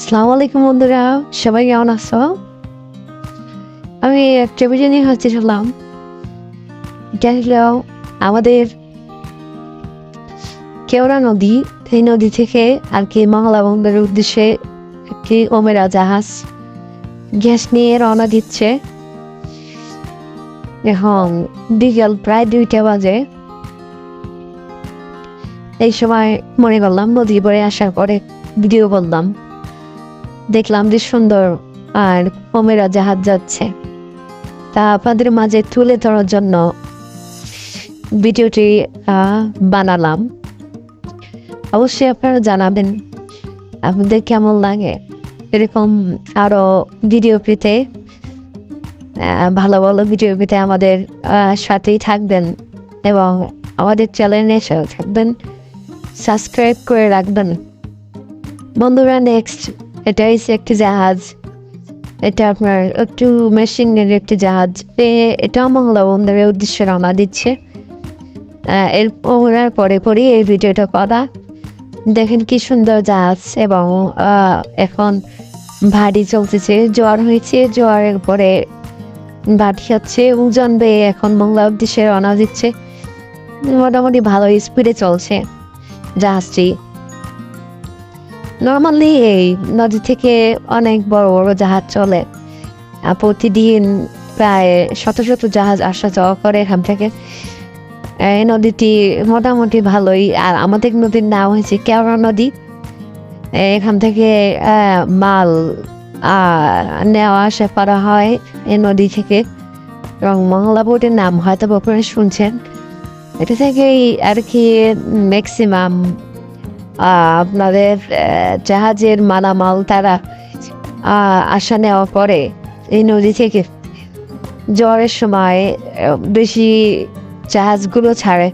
আসসালামু আলাইকুম বন্ধুরা, সবাই কেমন আছো? আমি একটা ভিডিও নিয়ে হচ্ছিলাম এটা হলো আমাদের কেওড়া নদী। সেই নদী থেকে আর কি মংলা বন্দরের উদ্দেশ্যে একটি ওমেরা জাহাজ গ্যাস নিয়ে রওনা দিচ্ছে। এখন বিকেল প্রায় দুইটা বাজে। এই সময় মনে করলাম নদী পরে আসার পরে ভিডিও করলাম। দেখলাম যে সুন্দর আর কমেরা জাহাজ যাচ্ছে। তা আপনাদের মাঝে তুলে ধরার জন্য ভিডিওটি বানালাম। অবশ্যই আপনারা জানাবেন, আপনাদের কেমন লাগে? এরকম আরও ভিডিও পেতে ভালো ভালো ভিডিও পেতে আমাদের সাথেই থাকবেন এবং আমাদের চ্যানেলে সাথে থাকবেন। সাবস্ক্রাইব করে রাখবেন। বন্ধুরা নেক্সট এটা হচ্ছে একটি জাহাজ। এটা আপনার একটু মেশিনের একটি জাহাজ। এটা মংলা বন্দরের উদ্দেশ্যে রওনা দিচ্ছে। এর ওনার পরে পরে এই ভিডিওটা করা। দেখেন কি সুন্দর জাহাজ এবং এখন ভারী চলতেছে, জোয়ার হয়েছে জোয়ারের পরে ভাটি হচ্ছে উজন বেয়ে এখন মংলা উদ্দেশ্যে রওনা দিচ্ছে। মোটামুটি ভালো স্পিডে চলছে জাহাজটি। নর্মালি এই নদী থেকে অনেক বড় বড় জাহাজ চলে। প্রতিদিন প্রায় শত শত জাহাজ আসা যাওয়া করে এখান থেকে। এই নদীটি মোটামুটি ভালোই। আর আমাদের নদীর নাম হয়েছে কেওড়া নদী। এখান থেকে মাল নেওয়া আসা করা হয় এই নদী থেকে। এবং মংলা বোর্ডের নাম হয়তো বা আপনারা শুনছেন। এটা থেকেই আর কি ম্যাক্সিমাম আপনাদের জাহাজের মালামাল তারা আসা নেওয়া পরে এই নদী থেকে জ্বরের সময় বেশি জাহাজগুলো ছাড়ে।